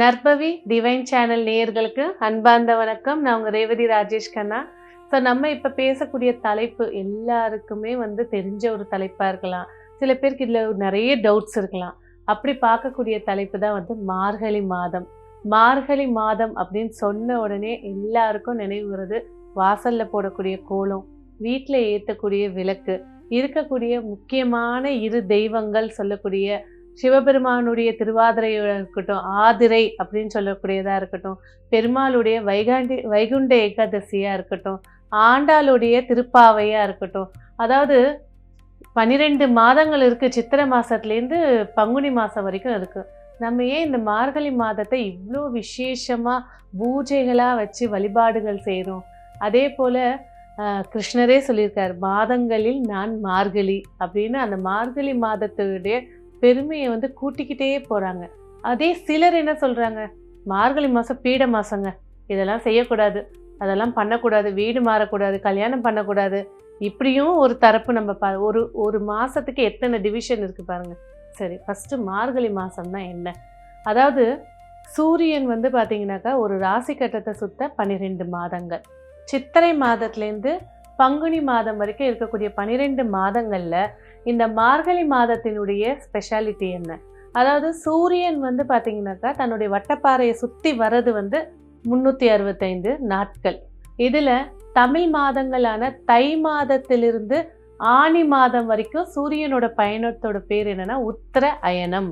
நற்பவி divine channel நேயர்களுக்கு அன்பார்ந்த வணக்கம். நான் உங்க ரேவதி ராஜேஷ் கண்ணா. ஸோ நம்ம இப்போ பேசக்கூடிய தலைப்பு எல்லாருக்குமே வந்து தெரிஞ்ச ஒரு தலைப்பாக இருக்கலாம். சில பேருக்கு இதில் நிறைய டவுட்ஸ் இருக்கலாம். அப்படி பார்க்கக்கூடிய தலைப்பு தான் வந்து மார்கழி மாதம். மார்கழி மாதம் அப்படின்னு சொன்ன உடனே எல்லாருக்கும் நினைவு வருது. வாசல்ல போடக்கூடிய கோலம் வீட்டில் ஏற்றக்கூடிய விளக்கு இருக்கக்கூடிய முக்கியமான இரு தெய்வங்கள் சொல்லக்கூடிய சிவபெருமானுடைய திருவாதிரையாக இருக்கட்டும் ஆதிரை அப்படின்னு சொல்லக்கூடியதாக இருக்கட்டும் பெருமாளுடைய வைகாண்டி வைகுண்ட ஏகாதசியாக இருக்கட்டும் ஆண்டாளுடைய திருப்பாவையாக இருக்கட்டும் அதாவது பன்னிரெண்டு மாதங்கள் இருக்குது சித்திரை மாதத்துலேருந்து பங்குனி மாதம் வரைக்கும் இருக்குது நம்ம ஏன் இந்த மார்கழி மாதத்தை இவ்வளோ விசேஷமாக பூஜைகளாக வச்சு வழிபாடுகள் செய்கிறோம் அதே போல் கிருஷ்ணரே சொல்லியிருக்கார் மாதங்களில் நான் மார்கழி அப்படின்னு அந்த மார்கழி மாதத்துடைய பெருமையை வந்து கூட்டிக்கிட்டே போகிறாங்க அதே சிலர் என்ன சொல்கிறாங்க மார்கழி மாதம் பீட மாதங்க இதெல்லாம் செய்யக்கூடாது. அதெல்லாம் பண்ணக்கூடாது. வீடு மாறக்கூடாது. கல்யாணம் பண்ணக்கூடாது. இப்படியும் ஒரு தரப்பு நம்ம பா ஒரு ஒரு மாதத்துக்கு எத்தனை டிவிஷன் இருக்குது பாருங்கள் சரி ஃபஸ்ட்டு மார்கழி மாதம்னா என்ன? அதாவது சூரியன் வந்து பார்த்தீங்கன்னாக்கா ஒரு ராசி கட்டத்தை சுத்த பன்னிரெண்டு மாதங்கள். சித்திரை மாதத்துலேருந்து பங்குனி மாதம் வரைக்கும் இருக்கக்கூடிய பன்னிரெண்டு மாதங்களில் இந்த மார்கழி மாதத்தினுடைய ஸ்பெஷாலிட்டி என்ன? அதாவது சூரியன் வந்து பார்த்தீங்கன்னாக்கா தன்னுடைய வட்டப்பாறையை சுற்றி வர்றது வந்து முந்நூற்றி அறுபத்தைந்து நாட்கள். இதில் தமிழ் மாதங்களான தை மாதத்திலிருந்து ஆனி மாதம் வரைக்கும் சூரியனோட பயணத்தோட பேர் என்னென்னா உத்தர அயனம்.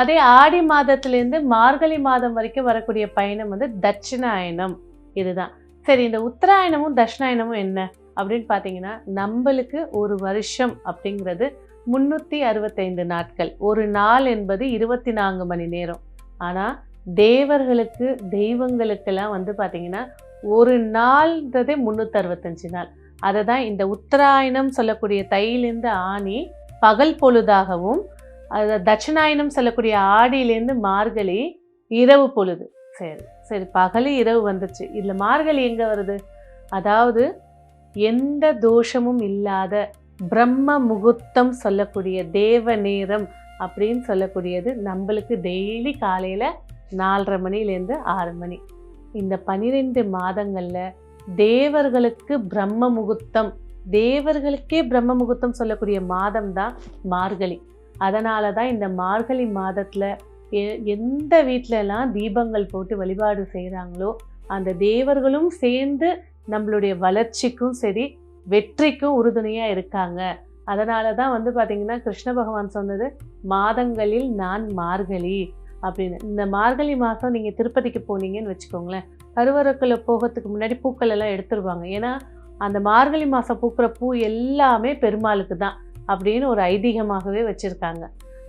அதே ஆடி மாதத்திலேருந்து மார்கழி மாதம் வரைக்கும் வரக்கூடிய பயணம் வந்து தட்சிண அயனம் இதுதான். சரி இந்த உத்தராயணமும் தட்சிணாயனமும் என்ன? அப்படின்னு பார்த்தீங்கன்னா நம்மளுக்கு ஒரு வருஷம் அப்படிங்கிறது முந்நூற்றி அறுபத்தைந்து நாட்கள். ஒரு நாள் என்பது இருபத்தி நான்கு மணி நேரம். ஆனால் தேவர்களுக்கு தெய்வங்களுக்கெல்லாம் வந்து பார்த்திங்கன்னா ஒரு நாள்ன்றதே முந்நூற்றறுபத்தஞ்சு நாள். அதை தான் இந்த உத்தராயணம் சொல்லக்கூடிய தையிலேருந்து ஆணி பகல் பொழுதாகவும் அது தட்சிணாயனம் சொல்லக்கூடிய ஆடியிலேருந்து மார்கழி இரவு பொழுது. சரி சரி பகல் இரவு வந்துச்சு. இதில் மார்கழி எங்கே வருது? அதாவது எந்த தோஷமும் இல்லாத பிரம்ம முகூர்த்தம் சொல்லக்கூடிய தேவ நேரம் அப்படின்னு சொல்லக்கூடியது நம்மளுக்கு டெய்லி காலையில் நாலரை மணிலேருந்து ஆறு மணி. இந்த பனிரெண்டு மாதங்களில் தேவர்களுக்கு பிரம்ம முகூர்த்தம் தேவர்களுக்கே பிரம்ம முகூர்த்தம் சொல்லக்கூடிய மாதம் தான் மார்கழி. அதனால தான் இந்த மார்கழி மாதத்தில் எ- எந்த வீட்டிலலாம் தீபங்கள் போட்டு வழிபாடு செய்கிறாங்களோ அந்த தேவர்களும் சேர்ந்து நம்மளுடைய வளர்ச்சிக்கும் சரி வெற்றிக்கும் உறுதுணையாக இருக்காங்க. அதனால தான் வந்து பார்த்திங்கன்னா கிருஷ்ண பகவான் சொன்னது மாதங்களில் நான் மார்கழி அப்படின்னு. இந்த மார்கழி மாதம் நீங்கள் திருப்பதிக்கு போனீங்கன்னு வச்சுக்கோங்களேன் கருவறைக்குள்ள போகிறதுக்கு முன்னாடி பூக்கள் எல்லாம் எடுத்துருவாங்க. ஏன்னா அந்த மார்கழி மாதம் பூக்கிற பூ எல்லாமே பெருமாளுக்கு தான் அப்படின்னு ஒரு ஐதீகமாகவே வச்சுருக்காங்க.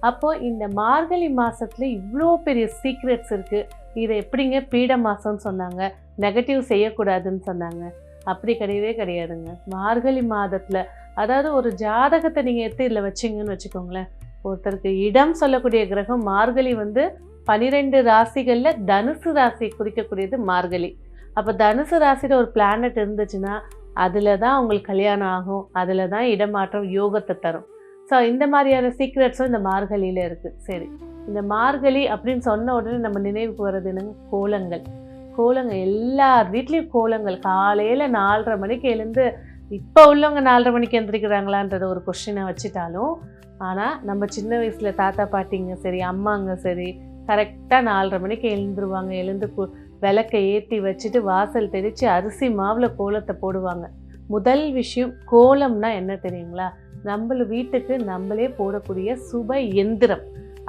அப்போது இந்த மார்கழி மாதத்துல இவ்வளோ பெரிய சீக்ரெட்ஸ் இருக்குது இதை எப்படிங்க பீட மாதம்னு சொன்னாங்க. நெகட்டிவ் செய்யக்கூடாதுன்னு சொன்னாங்க. அப்படி கிடையவே கிடையாதுங்க. மார்கழி மாதத்தில் அதாவது ஒரு ஜாதகத்தை நீங்கள் எடுத்து இதில் வச்சிங்கன்னு வச்சுக்கோங்களேன். ஒருத்தருக்கு இடம் சொல்லக்கூடிய கிரகம் மார்கழி வந்து பனிரெண்டு ராசிகளில் தனுசு ராசி குறிக்கக்கூடியது மார்கழி. அப்போ தனுசு ராசியில் ஒரு பிளானட் இருந்துச்சுன்னா அதில் தான் அவங்களுக்கு கல்யாணம் ஆகும். அதில் தான் இடமாற்றம் யோகத்தை தரும். ஸோ இந்த மாதிரியான சீக்ரெட்ஸும் இந்த மார்கழியில் இருக்குது சரி. இந்த மார்கழி அப்படின்னு சொன்ன உடனே நம்ம நினைவுக்கு வர்றது என்னங்க? கோலங்கள். கோலங்கள். எல்லார் வீட்லேயும் கோலங்கள். காலையில் நாலரை மணிக்கு எழுந்து இப்போ உள்ளவங்க நாலரை மணிக்கு எழுந்திருக்கிறாங்களான்றத ஒரு கொஷினை வச்சுட்டாலும் ஆனால் நம்ம சின்ன வயசில் தாத்தா பாட்டிங்க சரி அம்மாங்க சரி கரெக்டாக நாலரை மணிக்கு எழுந்துருவாங்க. எழுந்து விளக்கை ஏற்றி வச்சுட்டு வாசல் தெளித்து அரிசி மாவில் கோலத்தை போடுவாங்க. முதல் விஷயம் கோலம்னா என்ன தெரியுங்களா? நம்மள வீட்டுக்கு நம்மளே போடக்கூடிய சுப எந்திரம்.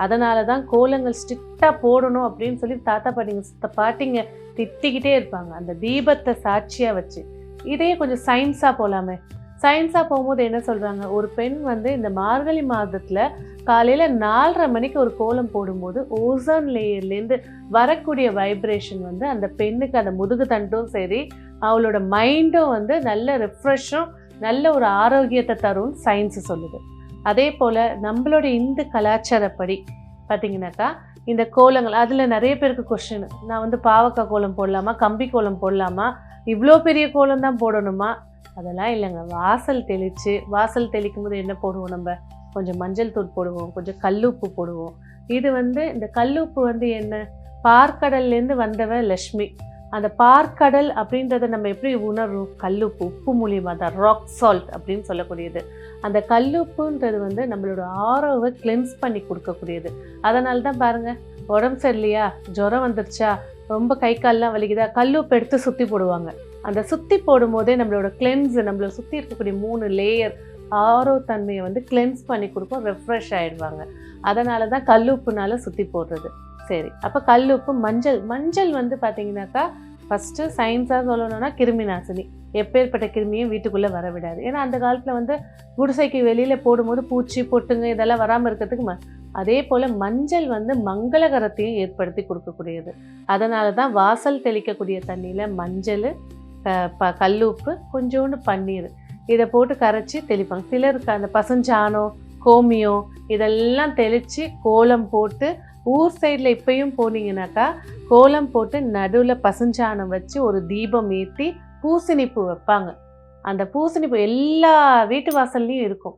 அதனால தான் கோலங்கள் ஸ்ட்ரிக்டாக போடணும் அப்படின்னு சொல்லி தாத்தா பாட்டிங்க சித்த பாட்டிங்க திட்டிக்கிட்டே இருப்பாங்க. அந்த தீபத்தை சாட்சியாக வச்சு. இதே கொஞ்சம் சயின்ஸாக போகலாமே சயின்ஸாக போகும்போது என்ன சொல்கிறாங்க ஒரு பெண் வந்து இந்த மார்கழி மாதத்தில் காலையில் நாலரை மணிக்கு ஒரு கோலம் போடும்போது ஓசோன் லேயர்லேருந்து வரக்கூடிய வைப்ரேஷன் வந்து அந்த பெண்ணுக்கு அந்த முதுகு தண்டும் சரி அவளோட மைண்டும் வந்து நல்ல ரெஃப்ரெஷ்ஷும் நல்ல ஒரு ஆரோக்கியத்தை தரும் சயின்ஸு சொல்லுது. அதே போல் நம்மளோட இந்து கலாச்சாரப்படி பார்த்தீங்கன்னாக்கா இந்த கோலங்கள் அதில் நிறைய பேருக்கு கொஷின் நான் வந்து பாவக்காய் கோலம் போடலாமா கம்பி கோலம் போடலாமா இவ்வளோ பெரிய கோலம் தான் போடணுமா? அதெல்லாம் இல்லைங்க. வாசல் தெளித்து வாசல் தெளிக்கும் போது என்ன போடுவோம் நம்ம? கொஞ்சம் மஞ்சள் தூள் போடுவோம் கொஞ்சம் கல்லுப்பு போடுவோம். இது வந்து இந்த கல்லுப்பு வந்து என்ன? பார்க்கடல்லேருந்து வந்தவ லக்ஷ்மி அந்த பார்க்கடல் அப்படின்றத நம்ம எப்படி உணர்றோம்? கல்லுப்பு உப்பு மூலியமாக தான். ராக் சால்ட் அப்படின்னு சொல்லக்கூடியது. அந்த கல்லுப்புன்றது வந்து நம்மளோட ஆரோவை கிளென்ஸ் பண்ணி கொடுக்கக்கூடியது. அதனால தான் பாருங்க உடம்பு சரியில்லையா? ஜுரம் வந்துருச்சா? ரொம்ப கை கால்லாம் வலிக்குதா? கல்லுப்பு எடுத்து சுற்றி போடுவாங்க. அந்த சுற்றி போடும்போதே நம்மளோட கிளென்ஸ் நம்மளை சுற்றி இருக்கக்கூடிய மூணு லேயர் ஆரோ தன்மையை வந்து கிளென்ஸ் பண்ணி கொடுக்கும் ரெஃப்ரெஷ் ஆகிடுவாங்க அதனால தான் கல்லுப்புனால சுற்றி போடுறது. சரி. அப்போ கல் உப்பு மஞ்சள். மஞ்சள் வந்து பார்த்தீங்கன்னாக்கா ஃபஸ்ட்டு சயின்ஸாக சொல்லணும்னா கிருமி நாசினி எப்பேற்பட்ட கிருமியும் வீட்டுக்குள்ளே வர விடாது. ஏன்னா அந்த காலத்தில் வந்து குடிசைக்கு வெளியில் போடும்போது பூச்சி பொட்டுங்க இதெல்லாம் வராமல் இருக்கிறதுக்கு ம அதே போல் மஞ்சள் வந்து மங்களகரத்தையும் ஏற்படுத்தி கொடுக்கக்கூடியது. அதனால தான் வாசல் தெளிக்கக்கூடிய தண்ணியில் மஞ்சள் ப கல் உப்பு கொஞ்சோண்டு பன்னீர் இதை போட்டு கரைச்சி தெளிப்பாங்க. சிலருக்கு அந்த பசுஞ்சாணம் கோமியம் இதெல்லாம் தெளித்து கோலம் போட்டு ஊர் சைடில் இப்பயும் போனீங்கன்னாக்கா கோலம் போட்டு நடுவில் பசுஞ்சாணம் வச்சு ஒரு தீபம் ஏற்றி பூசணிப்பூ வைப்பாங்க. அந்த பூசணிப்பூ எல்லா வீட்டு வாசல்லையும் இருக்கும்.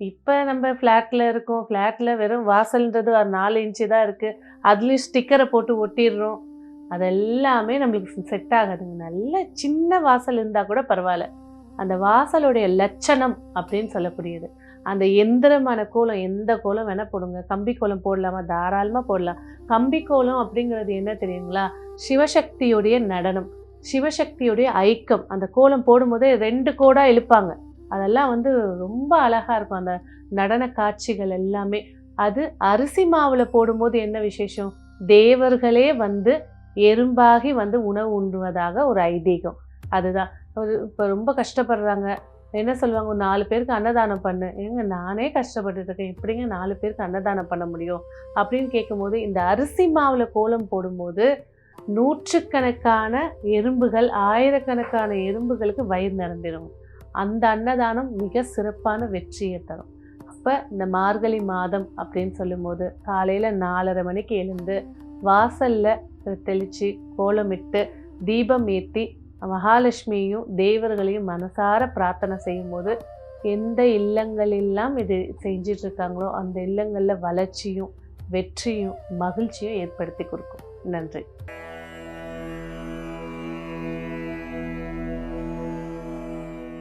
இப்போ நம்ம ஃப்ளாட்டில் இருக்கோம். ஃப்ளாட்டில் வெறும் வாசல்ன்றது ஒரு நாலு இன்ச்சு தான் இருக்குது அதுலேயும் ஸ்டிக்கரை போட்டு ஒட்டிடுறோம். அதெல்லாமே நம்மளுக்கு செட் ஆகாதுங்க. நல்ல சின்ன வாசல் இருந்தால் கூட பரவாயில்ல. அந்த வாசலுடைய லட்சணம் அப்படின்னு சொல்லக்கூடியது. அந்த எந்திரமான கோலம் எந்த கோலம் வேணால் போடுங்க. கம்பி கோலம் போடலாமா? தாராளமாக போடலாம். கம்பி கோலம் அப்படிங்கிறது என்ன தெரியுங்களா? சிவசக்தியுடைய நடனம். சிவசக்தியுடைய ஐக்கம். அந்த கோலம் போடும்போதே ரெண்டு கோடாக இழுப்பாங்க. அதெல்லாம் வந்து ரொம்ப அழகாக இருக்கும். அந்த நடன காட்சிகள் எல்லாமே. அது அரிசி மாவில் போடும்போது என்ன விசேஷம்? தேவர்களே வந்து எறும்பாகி வந்து உணவு உண்ணுவதாக ஒரு ஐதீகம். அதுதான். ஒரு இப்போ ரொம்ப கஷ்டப்படுறாங்க. என்ன சொல்லுவாங்க ஒரு நாலு பேருக்கு அன்னதானம் பண்ணு. ஏங்க நானே கஷ்டப்பட்டுட்டு இருக்கேன். எப்படிங்க நாலு பேருக்கு அன்னதானம் பண்ண முடியும்? அப்படின்னு கேட்கும்போது இந்த அரிசி மாவில் கோலம் போடும்போது நூற்றுக்கணக்கான எறும்புகள் ஆயிரக்கணக்கான எறும்புகளுக்கு வயிறு நிரம்பிடும் அந்த அன்னதானம் மிக சிறப்பான வெற்றியை தரும். அப்போ இந்த மார்கழி மாதம் அப்படின்னு சொல்லும்போது காலையில் நாலரை மணிக்கு எழுந்து வாசலில் தெளித்து கோலமிட்டு தீபம் ஏற்றி மகாலட்சுமியையும் தேவர்களையும் மனசார பிரார்த்தனை செய்யும்போது எந்த இல்லங்களெல்லாம் இது செஞ்சிட்டு இருக்காங்களோ அந்த இல்லங்களில் வளர்ச்சியும் வெற்றியும் மகிழ்ச்சியும் ஏற்படுத்தி கொடுக்கும். நன்றி.